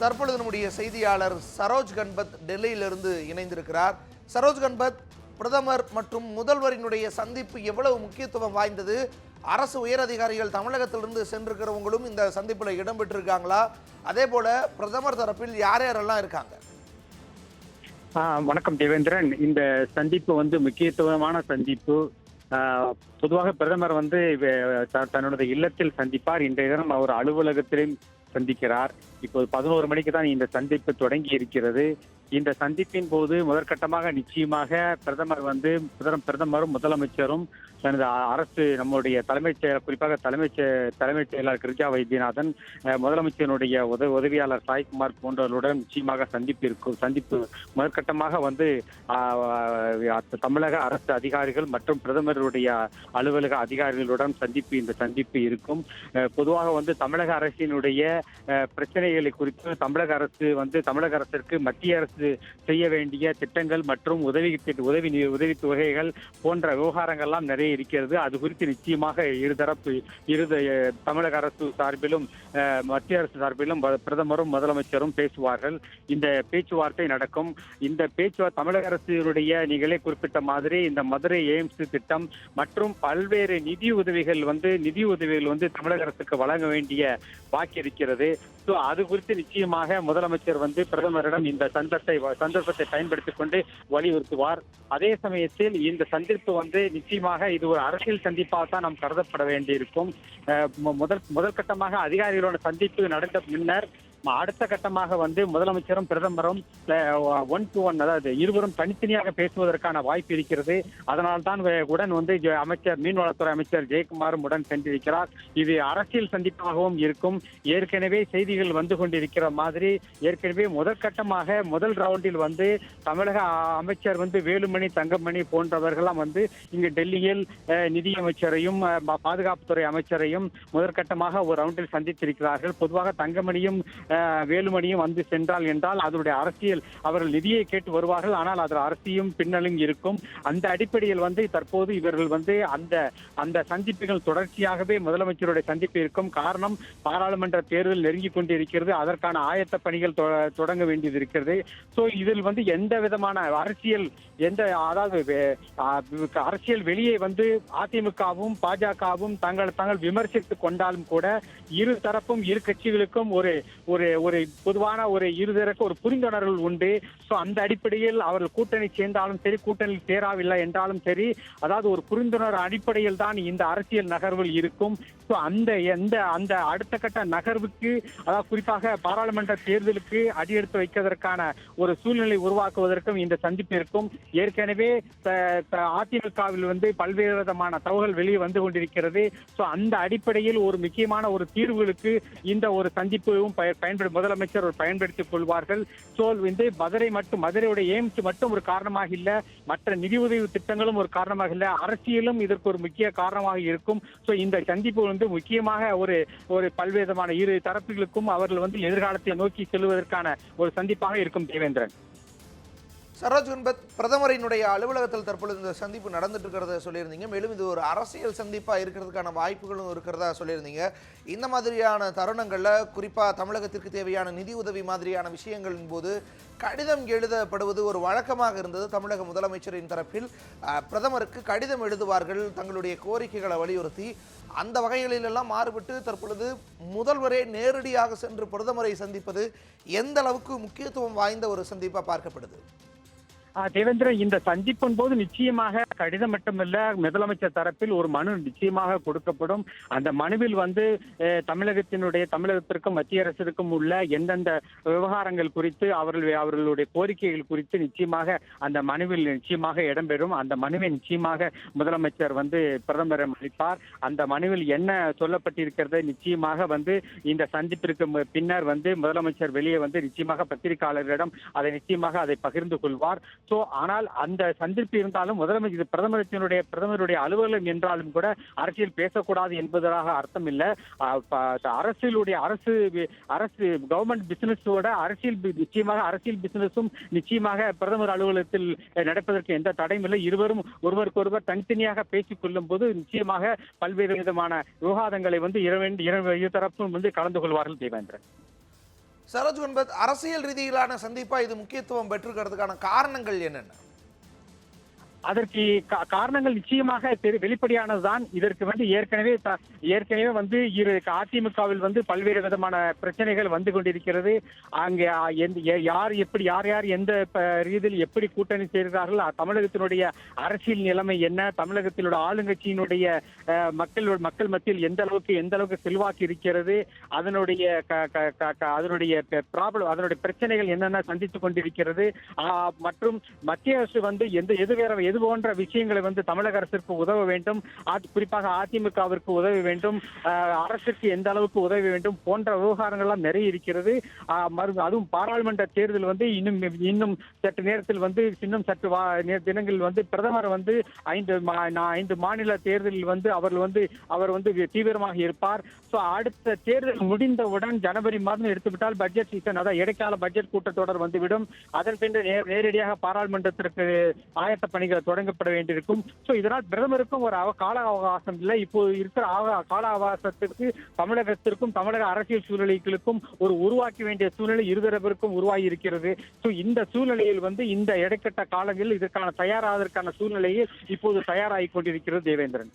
தற்பொழுது நம்முடைய செய்தியாளர் சரோஜ் கண்பத் டெல்லியிலிருந்து இணைந்திருக்கிறார். சரோஜ் கண்பத் பிரதமர் மற்றும் முதல்வரினுடைய சந்திப்பு எவ்வளவு முக்கியத்துவம் வாய்ந்தது? அரசு உயரதிகாரிகள் தமிழகத்திலிருந்து சென்றிருக்கிறவங்களும் இந்த சந்திப்பில் இடம்பெற்றிருக்காங்களா? அதே போல பிரதமர் தரப்பில் யார் யாரெல்லாம் இருக்காங்க? வணக்கம் தேவேந்திரன். இந்த சந்திப்பு வந்து முக்கியத்துவமான சந்திப்பு. பொதுவாக பிரதமர் வந்து த- தன்னுடைய இல்லத்தில் சந்திப்பார். இன்றைய தினம் அவர் அலுவலகத்திலும் சந்திக்கிறார். இப்போது பதினோரு மணிக்கு தான் இந்த சந்திப்பு தொடங்கி இருக்கிறது. இந்த சந்திப்பின் போது முதற்கட்டமாக நிச்சயமாக பிரதமர் வந்து பிரதமரும் முதலமைச்சரும் தனது அரசு நம்முடைய தலைமைச் செயலர் குறிப்பாக தலைமைச் செ- தலைமைச் செயலாளர் கிரிஜா வைத்தியநாதன் முதலமைச்சருடைய உத உதவியாளர் சாய்குமார் போன்றவர்களுடன் நிச்சயமாக சந்திப்பு இருக்கும் சந்திப்பு முதற்கட்டமாக வந்து தமிழக அரசு அதிகாரிகள் மற்றும் பிரதமருடைய அலுவலக அதிகாரிகளுடன் சந்திப்பு இந்த சந்திப்பு இருக்கும். பொதுவாக வந்து தமிழக அரசினுடைய பிரச்சனை பிரச்சனைகளை குறித்து தமிழக அரசு வந்து தமிழக அரசிற்கு மத்திய அரசு செய்ய வேண்டிய திட்டங்கள் மற்றும் உதவி உதவி உதவி தொகைகள் போன்ற விவகாரங்கள்லாம் நிறைய இருக்கிறது. அது குறித்து நிச்சயமாக இருதரப்பு இரு தமிழக அரசு சார்பிலும் மத்திய அரசு சார்பிலும் பிரதமரும் முதலமைச்சரும் பேசுவார்கள். இந்த பேச்சுவார்த்தை நடக்கும். இந்த பேச்சுவார்த்தை தமிழக அரசினுடைய நீங்களே குறிப்பிட்ட மாதிரி இந்த மதுரை எய்ம்ஸ் திட்டம் மற்றும் பல்வேறு நிதி உதவிகள் வந்து நிதி உதவிகள் வந்து தமிழக அரசுக்கு வழங்க வேண்டிய பாக்கி இருக்கிறது. ஸோ அது குறித்து நிச்சயமாக முதலமைச்சர் வந்து பிரதமரிடம் இந்த சந்தர்ப்பத்தை சந்தர்ப்பத்தை பயன்படுத்திக் கொண்டு வலியுறுத்துவார். அதே சமயத்தில் இந்த சந்திப்பு வந்து நிச்சயமாக இது ஒரு அரசியல் சந்திப்பாக தான் நாம் கருதப்பட வேண்டியிருக்கும். முதல் முதல் கட்டமாக அதிகாரிகளோட சந்திப்பு நடந்த முன்னர் அடுத்த கட்டமாக வந்து முதலமைச்சரும் பிரதமரும் ஒன் டு ஒன் அதாவது இருவரும் தனித்தனியாக பேசுவதற்கான வாய்ப்பு இருக்கிறது. அதனால் தான் உடன் வந்து அமைச்சர் மீன்வளத்துறை அமைச்சர் ஜெயக்குமாரும் உடன் சென்றிருக்கிறார். இது அரசியல் சந்திப்பாகவும் இருக்கும். ஏற்கனவே செய்திகள் வந்து கொண்டிருக்கிற மாதிரி ஏற்கனவே முதற்கட்டமாக முதல் ரவுண்டில் வந்து தமிழக அமைச்சர் வந்து வேலுமணி தங்கமணி போன்றவர்கள்லாம் வந்து இங்கு டெல்லியில் நிதியமைச்சரையும் பாதுகாப்புத்துறை அமைச்சரையும் முதற்கட்டமாக ஒரு ரவுண்டில் சந்தித்திருக்கிறார்கள். பொதுவாக தங்கமணியும் வேலுமணியும் வந்து சென்றால் என்றால் அதனுடைய அரசியல் அவர்கள் நிதியை கேட்டு வருவார்கள். ஆனால் அதில் அரசியும் பின்னலும் இருக்கும். அந்த அடிப்படையில் வந்து தற்போது இவர்கள் வந்து அந்த அந்த சந்திப்புகள் தொடர்ச்சியாகவே முதலமைச்சருடைய சந்திப்பு இருக்கும். காரணம் பாராளுமன்ற தேர்தல் நெருங்கி கொண்டிருக்கிறது. அதற்கான ஆயத்த பணிகள் தொ- தொடங்க வேண்டியது இருக்கிறது. ஸோ இதில் வந்து எந்த விதமான அரசியல் எந்த அதாவது அரசியல் வெளியே வந்து அதிமுகவும் பாஜகவும் தங்கள் தாங்கள் விமர்சித்துக் கொண்டாலும் கூட இரு தரப்பும் இரு கட்சிகளுக்கும் ஒரு ஒரு ஒரு பொதுவான ஒரு இருதரப்பு ஒரு புரிந்துணர்வு உண்டு. ஸோ அந்த அடிப்படையில் அவர்கள் கூட்டணி சேர்ந்தாலும் சரி கூட்டணி சேராவில்லை என்றாலும் சரி அதாவது ஒரு புரிந்துணர்வு அடிப்படையில் தான் இந்த அரசியல் நகர்வுகள் இருக்கும். ஸோ அந்த எந்த அந்த அடுத்த கட்ட நகர்வுக்கு அதாவது குறிப்பாக பாராளுமன்ற தேர்தலுக்கு அடியெடுத்து வைப்பதற்கான ஒரு சூழ்நிலை உருவாக்குவதற்கும் இந்த சந்திப்பு இருக்கும். ஏற்கனவே அதிமுகவில் வந்து பல்வேறு விதமான தகவல்கள் வெளியே வந்து கொண்டிருக்கிறது. ஸோ அந்த அடிப்படையில் ஒரு முக்கியமான ஒரு தீர்வுகளுக்கு இந்த ஒரு சந்திப்பும் பய- பயன்படு முதலமைச்சர் ஒரு பயன்படுத்திக் கொள்வார்கள். ஸோ வந்து மதுரை மட்டும் மதுரையுடைய எய்ம்ஸ் மட்டும் ஒரு காரணமாக இல்ல மற்ற நிதி உதவி திட்டங்களும் ஒரு காரணமாக இல்ல அரசியலும் இதற்கு ஒரு முக்கிய காரணமாக இருக்கும். ஸோ இந்த சந்திப்பு வந்து முக்கியமாக ஒரு ஒரு பல்வேதமான இரு தரப்புகளுக்கும் அவர்கள் வந்து எதிர்காலத்தை நோக்கி செல்வதற்கான ஒரு சந்திப்பாக இருக்கும் தேவேந்திரன். சரோஜ் கன்பத் பிரதமரினுடைய அலுவலகத்தில் தற்பொழுது இந்த சந்திப்பு நடந்துட்டு இருக்கிறத சொல்லியிருந்தீங்க. மேலும் இது ஒரு அரசியல் சந்திப்பாக இருக்கிறதுக்கான வாய்ப்புகளும் இருக்கிறதா சொல்லியிருந்தீங்க. இந்த மாதிரியான தருணங்களில் குறிப்பாக தமிழகத்திற்கு தேவையான நிதி உதவி மாதிரியான விஷயங்களின் போது கடிதம் எழுதப்படுவது ஒரு வழக்கமாக இருந்தது தமிழக முதலமைச்சரின் தரப்பில். பிரதமருக்கு கடிதம் எழுதுவார்கள் தங்களுடைய கோரிக்கைகளை வலியுறுத்தி. அந்த வகைகளிலெல்லாம் மாறுபட்டு தற்பொழுது முதல்வரே நேரடியாக சென்று பிரதமரை சந்திப்பது எந்த அளவுக்கு முக்கியத்துவம் வாய்ந்த ஒரு சந்திப்பாக பார்க்கப்படுது? தேவேந்திரன் இந்த சந்திப்பின் போது நிச்சயமாக கடிதம் மட்டுமல்ல முதலமைச்சர் தரப்பில் ஒரு மனு நிச்சயமாக கொடுக்கப்படும். அந்த மனுவில் வந்து தமிழகத்தினுடைய தமிழகத்திற்கும் மத்திய அரசிற்கும் உள்ள எந்தெந்த விவகாரங்கள் குறித்து அவர்கள் அவர்களுடைய கோரிக்கைகள் குறித்து நிச்சயமாக அந்த மனுவில் நிச்சயமாக இடம்பெறும். அந்த மனுவை நிச்சயமாக முதலமைச்சர் வந்து பிரதமரிடம் அளிப்பார் அந்த மனுவில் என்ன சொல்லப்பட்டிருக்கிறது நிச்சயமாக வந்து இந்த சந்திப்பிற்கு மு- பின்னர் வந்து முதலமைச்சர் வெளியே வந்து நிச்சயமாக பத்திரிகையாளர்களிடம் அதை நிச்சயமாக அதை பகிர்ந்து கொள்வார். சோ ஆனால் அந்த சந்திப்பு இருந்தாலும் முதலமைச்சர் பிரதமரத்தினுடைய பிரதமருடைய அலுவலகம் என்றாலும் கூட அரசியல் பேசக்கூடாது என்பதாக அர்த்தம் இல்ல. அரசியலுடைய அரசு அரசு கவர்மெண்ட் பிசினஸோட அரசியல் நிச்சயமாக அரசியல் பிசினஸும் நிச்சயமாக பிரதமர் அலுவலகத்தில் நடப்பதற்கு எந்த தடையும் இல்லை. இருவரும் ஒருவருக்கொருவர் தனித்தனியாக பேசிக் கொள்ளும் போது நிச்சயமாக பல்வேறு விதமான விவாதங்களை வந்து இரு தரப்பும் வந்து கலந்து கொள்வார்கள் தேவேந்திரன். சரோஜ் குன்பத் அரசியல் ரீதியிலான சந்திப்பாக இது முக்கியத்துவம் பெற்றிருக்கிறதுக்கான காரணங்கள் என்னென்ன? அதற்கு கா- காரணங்கள் நிச்சயமாக வெளிப்படையானதுதான். இதற்கு வந்து ஏற்கனவே த- ஏற்கனவே வந்து இரு அதிமுகவில் வந்து பல்வேறு விதமான பிரச்சனைகள் வந்து கொண்டிருக்கிறது. அங்கே யார் எப்படி யார் யார் எந்த ரீதியில் எப்படி கூட்டணி செய்கிறார்கள் தமிழகத்தினுடைய அரசியல் நிலைமை என்ன தமிழகத்தினுடைய ஆளுங்கட்சியினுடைய மக்கள் மக்கள் மத்தியில் எந்த அளவுக்கு எந்த அளவுக்கு செல்வாக்கு இருக்கிறது அதனுடைய க- க- க- அதனுடைய ப்ராப்ளம் அதனுடைய பிரச்சனைகள் என்னென்ன சந்தித்துக் கொண்டிருக்கிறது மற்றும் மத்திய அரசு வந்து எந்த எது வேற இது போன்ற விஷயங்களை வந்து தமிழக அரசிற்கு உதவ வேண்டும். குறிப்பாக அதிமுகவிற்கு உதவ வேண்டும். அரசிற்கு எந்த அளவுக்கு உதவ வேண்டும் போன்ற விவகாரங்கள்லாம் நிறைய இருக்கிறது. அதுவும் பாராளுமன்ற தேர்தல் வந்து இன்னும் இன்னும் சற்று நேரத்தில் வந்து இன்னும் சற்று வா- தினங்களில் வந்து பிரதமர் வந்து ஐந்து மா- ஐந்து மாநில தேர்தலில் வந்து அவர் வந்து அவர் வந்து தீவிரமாக இருப்பார். ஸோ அடுத்த தேர்தல் முடிந்தவுடன் ஜனவரி மாதம் எடுத்துவிட்டால் பட்ஜெட் சீசன் அதாவது இடைக்கால பட்ஜெட் கூட்டத்தொடர் வந்துவிடும். அதன் பின்னர் நேரடியாக பாராளுமன்றத்திற்கு ஆயத்த பணிகள் தொடங்கப்பட வேண்டியிருக்கும். ஸோ இதனால் பிரதமருக்கும் ஒரு அவ- கால அவகாசம் இல்லை. இப்போ இருக்கிற கால அவகாசத்திற்கு தமிழகத்திற்கும் தமிழக அரசியல் சூழ்நிலைகளுக்கும் ஒரு உருவாக்க வேண்டிய சூழ்நிலை இருதரப்பிற்கும் உருவாகி இருக்கிறது ஸோ இந்த சூழ்நிலையில் வந்து இந்த இடைக்கட்ட காலங்களில் இதற்கான தயாராவதற்கான சூழ்நிலையில் இப்போது தயாராகி கொண்டிருக்கிறது தேவேந்திரன்.